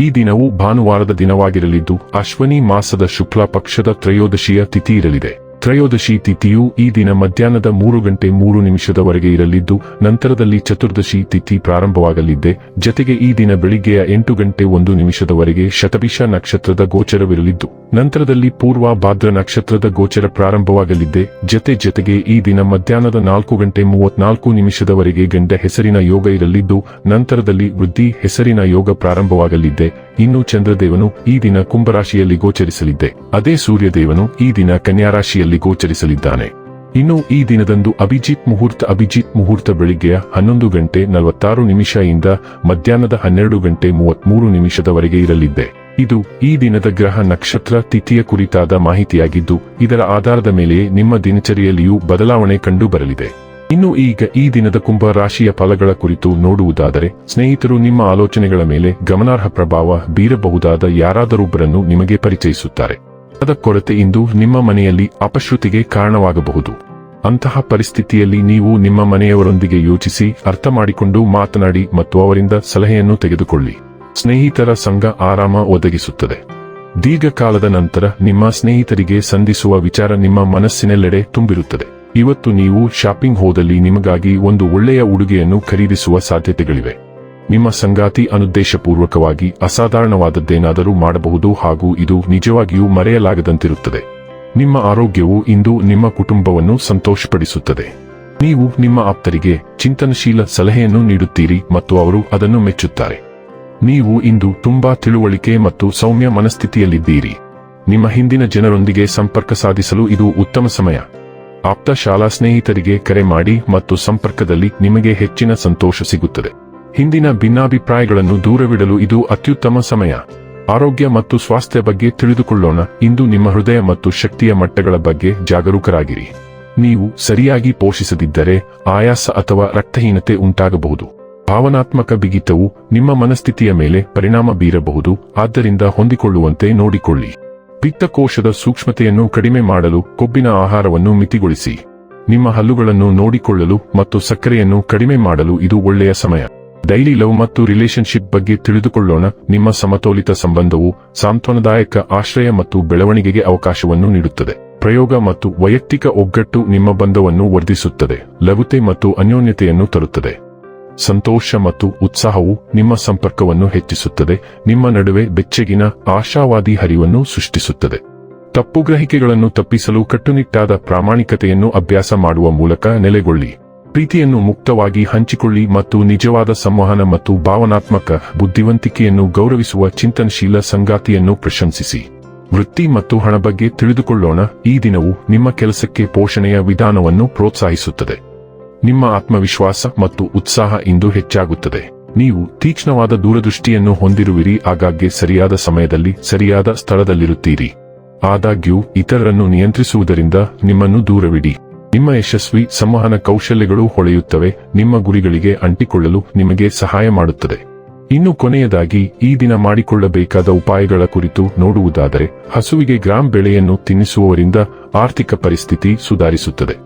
ಈ ದಿನವು ಭಾನುವಾರದ ದಿನವಾಗಿರಲಿದ್ದು, ಅಶ್ವನಿ ಮಾಸದ ಶುಕ್ಲ ಪಕ್ಷದ ತ್ರಯೋದಶಿಯ ತಿಥಿ ಇರಲಿದೆ. ತ್ರಯೋದಶಿ ತಿಥಿಯು ಈ ದಿನ ಮಧ್ಯಾಹ್ನದ ಮೂರು ಗಂಟೆ ಮೂರು ನಿಮಿಷದವರೆಗೆ ಇರಲಿದ್ದು, ನಂತರದಲ್ಲಿ ಚತುರ್ದಶಿ ತಿಥಿ ಪ್ರಾರಂಭವಾಗಲಿದ್ದೆ. ಜತೆಗೆ ಈ ದಿನ ಬೆಳಿಗ್ಗೆಯ ಎಂಟು ಗಂಟೆ ಒಂದು ನಿಮಿಷದವರೆಗೆ ಶತಭಿಷ ನಕ್ಷತ್ರದ ಗೋಚರವಿರಲಿದ್ದು. ನಂತರದಲ್ಲಿ ಪೂರ್ವ ಭಾದ್ರ ನಕ್ಷತ್ರದ ಗೋಚರ ಪ್ರಾರಂಭವಾಗಲಿದ್ದೆ ಜತೆ ಜತೆಗೆ ಈ ದಿನ ಮಧ್ಯಾಹ್ನದ ನಾಲ್ಕು ಗಂಟೆ ಮೂವತ್ನಾಲ್ಕು ನಿಮಿಷದವರೆಗೆ ಗಂಡ ಹೆಸರಿನ ಯೋಗ ಇರಲಿದ್ದು, ನಂತರದಲ್ಲಿ ವೃದ್ಧಿ ಹೆಸರಿನ ಯೋಗ ಪ್ರಾರಂಭವಾಗಲಿದ್ದೆ ಇನ್ನು ಚಂದ್ರದೇವನು ಈ ದಿನ ಕುಂಭರಾಶಿಯಲ್ಲಿ ಗೋಚರಿಸಲಿದ್ದೆ ಅದೇ ಸೂರ್ಯದೇವನು ಈ ದಿನ ಕನ್ಯಾರಾಶಿಯಲ್ಲಿ ಗೋಚರಿಸಲಿದ್ದಾನೆ. ಇನ್ನು ಈ ದಿನದಂದು ಅಭಿಜಿತ್ ಮುಹೂರ್ತ ಅಭಿಜಿತ್ ಮುಹೂರ್ತ ಬೆಳಿಗ್ಗೆಯ ಹನ್ನೊಂದು ಗಂಟೆ ನಲವತ್ತಾರು ನಿಮಿಷ ಇಂದ ಮಧ್ಯಾಹ್ನದ ಹನ್ನೆರಡು ಗಂಟೆ ಮೂವತ್ಮೂರು ನಿಮಿಷದವರೆಗೆ ಇರಲಿದ್ದೆ ಇದು ಈ ದಿನದ ಗ್ರಹ ನಕ್ಷತ್ರ ತಿಥಿಯ ಕುರಿತಾದ ಮಾಹಿತಿಯಾಗಿದ್ದು, ಇದರ ಆಧಾರದ ಮೇಲೆಯೇ ನಿಮ್ಮ ದಿನಚರಿಯಲ್ಲಿಯೂ ಬದಲಾವಣೆ ಕಂಡು ಬರಲಿದೆ ಇನ್ನು ಈಗ ಈ ದಿನದ ಕುಂಭ ರಾಶಿಯ ಫಲಗಳ ಕುರಿತು ನೋಡುವುದಾದರೆ, ಸ್ನೇಹಿತರು ನಿಮ್ಮ ಆಲೋಚನೆಗಳ ಮೇಲೆ ಗಮನಾರ್ಹ ಪ್ರಭಾವ ಬೀರಬಹುದಾದ ಯಾರಾದರೊಬ್ಬರನ್ನು ನಿಮಗೆ ಪರಿಚಯಿಸುತ್ತಾರೆ. ಅದ ಕೊರತೆ ಇಂದು ನಿಮ್ಮ ಮನೆಯಲ್ಲಿ ಅಪಶ್ರುತಿಗೆ ಕಾರಣವಾಗಬಹುದು. ಅಂತಹ ಪರಿಸ್ಥಿತಿಯಲ್ಲಿ ನೀವು ನಿಮ್ಮ ಮನೆಯವರೊಂದಿಗೆ ಯೋಚಿಸಿ, ಅರ್ಥ ಮಾಡಿಕೊಂಡು ಮಾತನಾಡಿ ಮತ್ತು ಅವರಿಂದ ಸಲಹೆಯನ್ನು ತೆಗೆದುಕೊಳ್ಳಿ. ಸ್ನೇಹಿತರ ಸಂಘ ಆರಾಮ ಒದಗಿಸುತ್ತದೆ. ದೀರ್ಘಕಾಲದ ನಂತರ ನಿಮ್ಮ ಸ್ನೇಹಿತರಿಗೆ ಸಂಧಿಸುವ ವಿಚಾರ ನಿಮ್ಮ ಮನಸ್ಸಿನೆಲ್ಲೆಡೆ ತುಂಬಿರುತ್ತದೆ. ಇವತ್ತು ನೀವು ಶಾಪಿಂಗ್ ಹೋದಲ್ಲಿ ನಿಮಗಾಗಿ ಒಂದು ಒಳ್ಳೆಯ ಉಡುಗೆಯನ್ನು ಖರೀದಿಸುವ ಸಾಧ್ಯತೆಗಳಿವೆ. ನಿಮ್ಮ ಸಂಗಾತಿ ಅನುದ್ದೇಶಪೂರ್ವಕವಾಗಿ ಅಸಾಧಾರಣವಾದದ್ದೇನಾದರೂ ಮಾಡಬಹುದು ಹಾಗೂ ಇದು ನಿಜವಾಗಿಯೂ ಮರೆಯಲಾಗದಂತಿರುತ್ತದೆ. ನಿಮ್ಮ ಆರೋಗ್ಯವು ಇಂದು ನಿಮ್ಮ ಕುಟುಂಬವನ್ನು ಸಂತೋಷಪಡಿಸುತ್ತದೆ. ನೀವು ನಿಮ್ಮ ಆಪ್ತರಿಗೆ ಚಿಂತನಶೀಲ ಸಲಹೆಯನ್ನು ನೀಡುತ್ತೀರಿ ಮತ್ತು ಅವರು ಅದನ್ನು ಮೆಚ್ಚುತ್ತಾರೆ. ನೀವು ಇಂದು ತುಂಬಾ ತಿಳುವಳಿಕೆ ಮತ್ತು ಸೌಮ್ಯ ಮನಸ್ಥಿತಿಯಲ್ಲಿದ್ದೀರಿ. ನಿಮ್ಮ ಹಿಂದಿನ ಜನರೊಂದಿಗೆ ಸಂಪರ್ಕ ಸಾಧಿಸಲು ಇದು ಉತ್ತಮ ಸಮಯ. ಆಪ್ತ ಶಾಲಾ ಸ್ನೇಹಿತರಿಗೆ ಕರೆ ಮಾಡಿ ಮತ್ತು ಸಂಪರ್ಕದಲ್ಲಿ ನಿಮಗೆ ಹೆಚ್ಚಿನ ಸಂತೋಷ ಸಿಗುತ್ತದೆ. ಹಿಂದಿನ ಭಿನ್ನಾಭಿಪ್ರಾಯಗಳನ್ನು ದೂರವಿಡಲು ಇದು ಅತ್ಯುತ್ತಮ ಸಮಯ. ಆರೋಗ್ಯ ಮತ್ತು ಸ್ವಾಸ್ಥ್ಯ ಬಗ್ಗೆ ತಿಳಿದುಕೊಳ್ಳೋಣ. ಇಂದು ನಿಮ್ಮ ಹೃದಯ ಮತ್ತು ಶಕ್ತಿಯ ಮಟ್ಟಗಳ ಬಗ್ಗೆ ಜಾಗರೂಕರಾಗಿರಿ. ನೀವು ಸರಿಯಾಗಿ ಪೋಷಿಸದಿದ್ದರೆ ಆಯಾಸ ಅಥವಾ ರಕ್ತಹೀನತೆ ಉಂಟಾಗಬಹುದು. ಭಾವನಾತ್ಮಕ ಬಿಗಿತವು ನಿಮ್ಮ ಮನಸ್ಥಿತಿಯ ಮೇಲೆ ಪರಿಣಾಮ ಬೀರಬಹುದು. ಆದ್ದರಿಂದ ಹೊಂದಿಕೊಳ್ಳುವಂತೆ ನೋಡಿಕೊಳ್ಳಿ. ಪಿತ್ತಕೋಶದ ಸೂಕ್ಷ್ಮತೆಯನ್ನು ಕಡಿಮೆ ಮಾಡಲು ಕೊಬ್ಬಿನ ಆಹಾರವನ್ನು ಮಿತಿಗೊಳಿಸಿ. ನಿಮ್ಮ ಹಲ್ಲುಗಳನ್ನು ನೋಡಿಕೊಳ್ಳಲು ಮತ್ತು ಸಕ್ಕರೆಯನ್ನು ಕಡಿಮೆ ಮಾಡಲು ಇದು ಒಳ್ಳೆಯ ಸಮಯ. ಡೈಲಿ ಲವ್ ಮತ್ತು ರಿಲೇಶನ್ಶಿಪ್ ಬಗ್ಗೆ ತಿಳಿದುಕೊಳ್ಳೋಣ. ನಿಮ್ಮ ಸಮತೋಲಿತ ಸಂಬಂಧವು ಸಾಂತ್ವನದಾಯಕ ಆಶ್ರಯ ಮತ್ತು ಬೆಳವಣಿಗೆಗೆ ಅವಕಾಶವನ್ನು ನೀಡುತ್ತದೆ. ಪ್ರಯೋಗ ಮತ್ತು ವೈಯಕ್ತಿಕ ಒಗ್ಗಟ್ಟು ನಿಮ್ಮ ಬಂಧವನ್ನು ವರ್ಧಿಸುತ್ತದೆ. ಲಘುತೆ ಮತ್ತು ಅನ್ಯೋನ್ಯತೆಯನ್ನು ತರುತ್ತದೆ. ಸಂತೋಷ ಮತ್ತು ಉತ್ಸಾಹವು ನಿಮ್ಮ ಸಂಪರ್ಕವನ್ನು ಹೆಚ್ಚಿಸುತ್ತದೆ. ನಿಮ್ಮ ನಡುವೆ ಬೆಚ್ಚಗಿನ, ಆಶಾವಾದಿ ಹರಿವನ್ನು ಸೃಷ್ಟಿಸುತ್ತದೆ. ತಪ್ಪುಗ್ರಹಿಕೆಗಳನ್ನು ತಪ್ಪಿಸಲು ಕಟ್ಟುನಿಟ್ಟಾದ ಪ್ರಾಮಾಣಿಕತೆಯನ್ನು ಅಭ್ಯಾಸ ಮಾಡುವ ಮೂಲಕ ನೆಲೆಗೊಳ್ಳಿ. ಪ್ರೀತಿಯನ್ನು ಮುಕ್ತವಾಗಿ ಹಂಚಿಕೊಳ್ಳಿ ಮತ್ತು ನಿಜವಾದ ಸಂವಹನ ಮತ್ತು ಭಾವನಾತ್ಮಕ ಬುದ್ಧಿವಂತಿಕೆಯನ್ನು ಗೌರವಿಸುವ ಚಿಂತನಶೀಲ ಸಂಗಾತಿಯನ್ನು ಪ್ರಶಂಸಿಸಿ. ವೃತ್ತಿ ಮತ್ತು ಹಣ ಬಗ್ಗೆ ತಿಳಿದುಕೊಳ್ಳೋಣ. ಈ ದಿನವು ನಿಮ್ಮ ಕೆಲಸಕ್ಕೆ ಪೋಷಣೆಯ ವಿಧಾನವನ್ನು ಪ್ರೋತ್ಸಾಹಿಸುತ್ತದೆ. ನಿಮ್ಮ ಆತ್ಮವಿಶ್ವಾಸ ಮತ್ತು ಉತ್ಸಾಹ ಇಂದು ಹೆಚ್ಚಾಗುತ್ತದೆ. ನೀವು ತೀಕ್ಷ್ಣವಾದ ದೂರದೃಷ್ಟಿಯನ್ನು ಹೊಂದಿರುವಿರಿ, ಆಗಾಗ್ಗೆ ಸರಿಯಾದ ಸಮಯದಲ್ಲಿ ಸರಿಯಾದ ಸ್ಥಳದಲ್ಲಿರುತ್ತೀರಿ. ಆದಾಗ್ಯೂ, ಇತರರನ್ನು ನಿಯಂತ್ರಿಸುವುದರಿಂದ ನಿಮ್ಮನ್ನು ದೂರವಿಡಿ. ನಿಮ್ಮ ಯಶಸ್ವಿ ಸಂವಹನ ಕೌಶಲ್ಯಗಳು ಹೊಳೆಯುತ್ತವೆ, ನಿಮ್ಮ ಗುರಿಗಳಿಗೆ ಅಂಟಿಕೊಳ್ಳಲು ನಿಮಗೆ ಸಹಾಯ ಮಾಡುತ್ತದೆ. ಇನ್ನು ಕೊನೆಯದಾಗಿ, ಈ ದಿನ ಮಾಡಿಕೊಳ್ಳಬೇಕಾದ ಉಪಾಯಗಳ ಕುರಿತು ನೋಡುವುದಾದರೆ, ಹಸುವಿಗೆ ಗ್ರಾಂ ಬೆಳೆಯನ್ನು ತಿನ್ನಿಸುವವರಿಂದ ಆರ್ಥಿಕ ಪರಿಸ್ಥಿತಿ ಸುಧಾರಿಸುತ್ತದೆ.